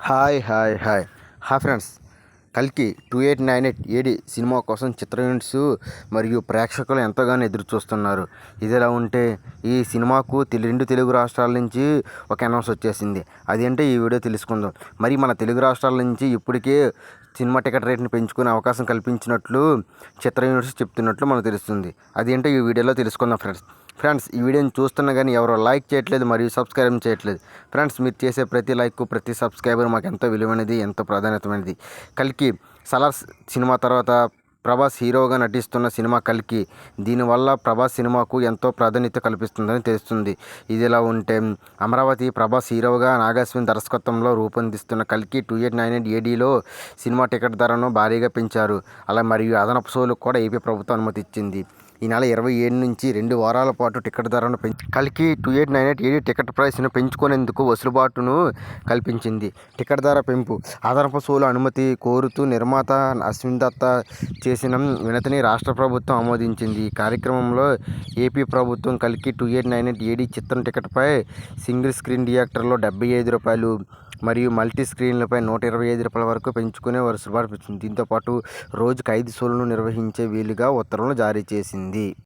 Hi hi hi. Hi friends. కల్కి two eight nine eight AD cinema కోసం చిత్ర units మరియు ప్రేక్షకులు ఎంతగానో ఎదురు చూస్తున్నారు ఇదిలా ఉంటే ఈ సినిమాకు రెండు తెలుగు రాష్ట్రాల నుంచి ఒక అనౌన్స్ వచ్చేసింది. అదేంటే ఈ వీడియో తెలుసుకుందాం. మరి మన తెలుగు రాష్ట్రాల నుంచి ఇప్పటికే సినిమా టికెట్ రేట్ని పెంచుకునే అవకాశం కల్పించినట్లు చిత్ర యూనివర్సిటీ చెప్తున్నట్లు మనకు తెలుస్తుంది. అదేంటో ఈ వీడియోలో తెలుసుకుందాం ఫ్రెండ్స్. ఫ్రెండ్స్ ఈ వీడియోని చూస్తున్నా కానీ ఎవరో లైక్ చేయట్లేదు మరియు సబ్స్క్రైబ్ చేయట్లేదు. ఫ్రెండ్స్ మీరు చేసే ప్రతి లైక్ ప్రతి సబ్స్క్రైబర్ మాకు ఎంతో విలువైనది ఎంతో ప్రాధాన్యతమైనది. కలికి సలార్స్ సినిమా తర్వాత ప్రభాస్ హీరోగా నటిస్తున్న సినిమా కల్కి. దీనివల్ల ప్రభాస్ సినిమాకు ఎంతో ప్రాధాన్యత కల్పిస్తుందని తెలుస్తుంది. ఇదిలా ఉంటే అమరావతి ప్రభాస్ హీరోగా నాగాశ్విన్ దర్శకత్వంలో రూపొందిస్తున్న కల్కి టూ ఎయిట్ నైన్ ఎయిట్ ఏడీలో సినిమా టికెట్ ధరను భారీగా పెంచారు. అలా మరియు అదనపు షోలకు కూడా ఏపీ ప్రభుత్వం అనుమతి ఇచ్చింది. ఈ నెల ఇరవై ఏడు నుంచి రెండు వారాల పాటు టికెట్ ధరను పెంచి కలికి two eight nine eight AD ticket ప్రైస్ను పెంచుకునేందుకు వసులుబాటును కల్పించింది. టికెట్ ధర పెంపు. అదనపు షోల అనుమతి కోరుతూ నిర్మాత అశ్విన్ దత్త చేసిన వినతిని రాష్ట్ర ప్రభుత్వం ఆమోదించింది. ఈ కార్యక్రమంలో ఏపీ ప్రభుత్వం కలికి two eight nine eight AD చిత్రం టికెట్పై సింగిల్ స్క్రీన్ థియేటర్లో డెబ్బై ఐదు రూపాయలు మరియు మల్టీ స్క్రీన్లపై నూట ఇరవై ఐదు రూపాయల వరకు పెంచుకునే వరుసపాటు పెంచింది దీంతోపాటు రోజుకు ఐదు షోలను నిర్వహించే వీలుగా ఉత్తర్వులు జారీ చేసింది.